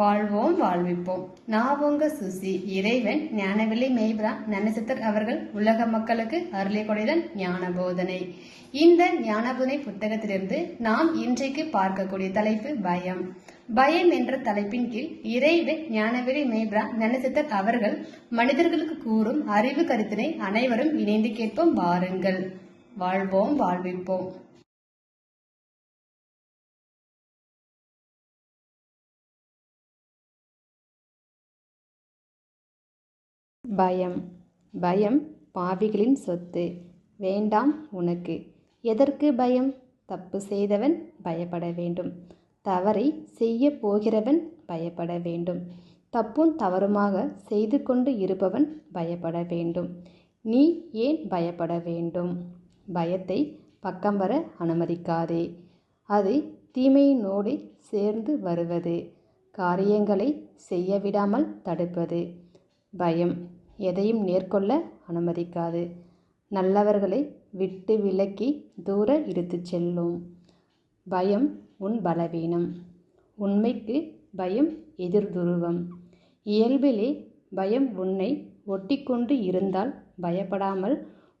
வாழ்வோம் வாழ்விப்போம். நான் உங்க சுசி இறைவன் ஞானவில்லை மெய்பிரா நனசித்தர் அவர்கள் உலக மக்களுக்கு அருளை கொடைதன் ஞான போதனை இந்த ஞானபோதனை புத்தகத்திலிருந்து நாம் இன்றைக்கு பார்க்கக்கூடிய தலைப்பு பயம். பயம் என்ற தலைப்பின் கீழ் இறைவன் ஞானவிலை மெய்பிரா நனசித்தர் அவர்கள் மனிதர்களுக்கு கூறும் அறிவு கருத்தினை அனைவரும் இணைந்து கேட்போம் வாருங்கள். வாழ்வோம் வாழ்விப்போம். பயம். பயம் பாவிகளின் சொத்து. வேண்டாம் உனக்கு. எதற்கு பயம்? தப்பு செய்தவன் பயப்பட வேண்டும். தவறை செய்ய போகிறவன் பயப்பட வேண்டும். தப்பும் தவறுமாக செய்து கொண்டு இருப்பவன் பயப்பட வேண்டும். நீ ஏன் பயப்பட வேண்டும்? பயத்தை பக்கம் வர அனுமதிக்காதே. அது தீமையினோடு சேர்ந்து வருவது. காரியங்களை செய்ய விடாமல் தடுப்பது. பயம் எதையும் நேர்கொள்ள அனுமதிக்காது. நல்லவர்களை விட்டு விலக்கி தூர இழுத்துச் செல்லும். பயம் உன் பலவீனம். உண்மைக்கு பயம் எதிர்துருவம் இயல்பிலே பயம் உன்னை ஒட்டிக்கொண்டு இருந்தால் பயப்படாமல்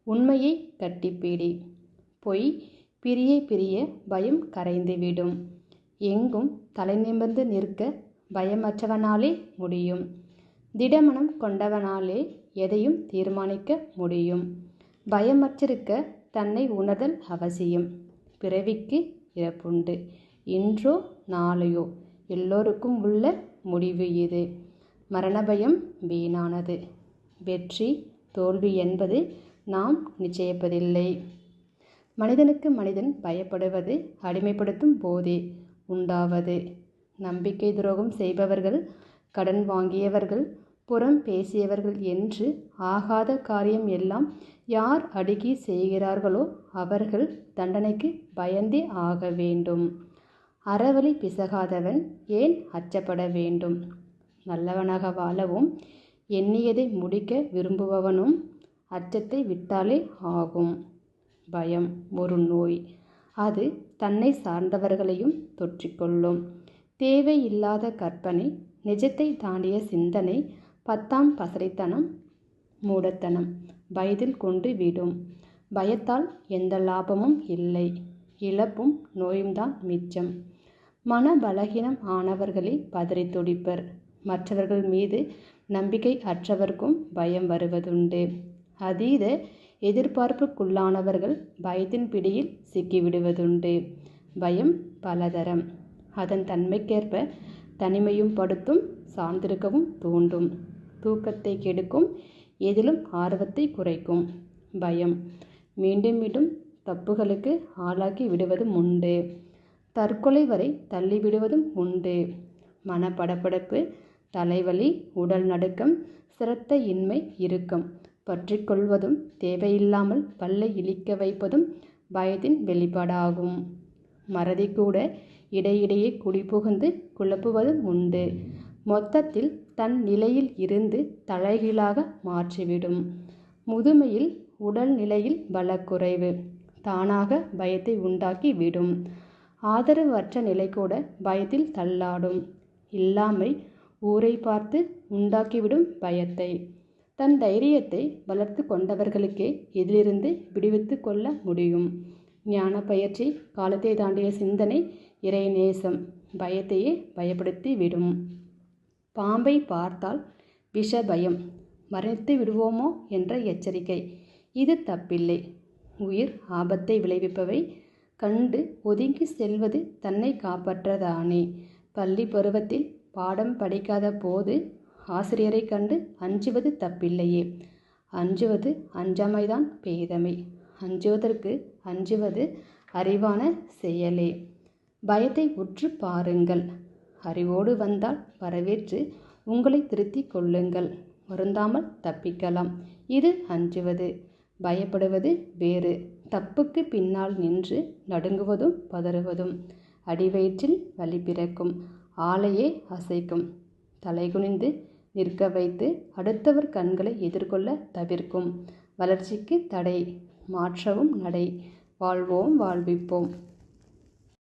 உண்மையை கட்டிப்பிடி. பொய் பிரிய பிரிய பயம் கரைந்துவிடும். எங்கும் தலை நிமிர்ந்து நிற்க பயமற்றவனாலே முடியும். திடமனம் கொண்டவனாலே எதையும் தீர்மானிக்க முடியும். பயமற்றிருக்க தன்னை உணர்தல் அவசியம். பிறவிக்கு இறப்புண்டு. இன்றோ நாளையோ எல்லோருக்கும் உள்ள முடிவு இது. மரண பயம் வீணானது. வெற்றி தோல்வி என்பது நாம் நிச்சயிப்பதில்லை. மனிதனுக்கு மனிதன் பயப்படுவது அடிமைப்படுத்தும் போதே உண்டாவது. நம்பிக்கை துரோகம் செய்பவர்கள் கடன் வாங்கியவர்கள் புறம் பேசியவர்கள் என்று ஆகாத காரியம் எல்லாம் யார் அடுக்கி செய்கிறார்களோ அவர்கள் தண்டனைக்கு பயந்தே ஆக வேண்டும். அறவழி பிசகாதவன் ஏன் அச்சப்பட வேண்டும்? நல்லவனாக வாழவும் எண்ணியதை முடிக்க விரும்புபவனும் அச்சத்தை விட்டாலே ஆகும். பயம் ஒரு நோய். அது தன்னை சார்ந்தவர்களையும் தொற்றிக்கொள்ளும். தேவையில்லாத கற்பனை நிஜத்தை தாண்டிய சிந்தனை பத்தாம் பசறைத்தனம் மூடத்தனம். வயதில் கொண்டு விடும். பயத்தால் எந்த லாபமும் இல்லை. இழப்பும் நோயும்தான் மிச்சம். மன பலகீனம் ஆனவர்களே பதறி துடிப்பர். மற்றவர்கள் மீது நம்பிக்கை அற்றவர்க்கும் பயம் வருவதுண்டு. அதீத எதிர்பார்ப்புக்குள்ளானவர்கள் பயத்தின் பிடியில் சிக்கிவிடுவதுண்டு. பயம் பலதரம். அதன் தன்மைக்கேற்ப தனிமையும் படுத்தும் சார்ந்திருக்கவும் தூண்டும். தூக்கத்தை கெடுக்கும் எதிலும் ஆர்வத்தை குறைக்கும். பயம். மீண்டும் மீண்டும் தப்புகளுக்கு ஆளாக்கி விடுவதும் உண்டு. தற்கொலை வரை தள்ளிவிடுவதும் உண்டு. மனப்படப்படப்பு தலைவலி உடல் நடுக்கம் சிரத்த இன்மை இறுக்கம் பற்றி கொள்வதும் தேவையில்லாமல் பல்லை இழிக்க வைப்பதும் பயத்தின் வெளிப்பாடாகும். மறதி கூட இடையிடையே குடிபுகுந்து குழப்புவதும் உண்டு. மொத்தத்தில் தன் நிலையில் இருந்து தலைகீழாக மாற்றிவிடும். முதுமையில் உடல் நிலையில் பலக்குறைவு. தானாக பயத்தை உண்டாக்கி விடும் ஆதரவற்ற நிலை கூட பயத்தில் தள்ளாடும். இல்லாமை ஊரை பார்த்து உண்டாக்கிவிடும் பயத்தை. தன் தைரியத்தை வளர்த்து கொண்டவர்களுக்கே இதிலிருந்து விடுவித்து கொள்ள முடியும். ஞான பயிற்சி காலத்தை தாண்டிய சிந்தனை இறைநேசம். பயத்தையே பயப்படுத்தி விடும். பாம்பை பார்த்தால் விஷ பயம் மறைத்து விடுவோமோ என்ற எச்சரிக்கை. இது தப்பில்லை. உயிர் ஆபத்தை விளைவிப்பவை. கண்டு ஒதுங்கி செல்வது தன்னை காப்பாற்றதானே. பள்ளி பருவத்தில் பாடம் படிக்காத போது ஆசிரியரை கண்டு அஞ்சுவது தப்பில்லையே. அஞ்சுவது அஞ்சாமைதான் பேதமை. அஞ்சுவதற்கு அஞ்சுவது அறிவான செயலே. பயத்தை உற்று பாருங்கள். அறிவோடு வந்தால் வரவேற்று உங்களை திருத்திக் கொள்ளுங்கள். வருந்தாமல் தப்பிக்கலாம். இது அஞ்சுவது. பயப்படுவது வேறு. தப்புக்கு பின்னால் நின்று நடுங்குவதும் பதறுவதும். அடிவயிற்றில் வலி பிறக்கும். ஆளையே அசைக்கும். தலைகுனிந்து நிற்க வைத்து அடுத்தவர் கண்களை எதிர்கொள்ள தவிர்க்கும். வளர்ச்சிக்கு தடை. மாற்றவும் நடை. வாழ்வோம் வாழ்விப்போம்.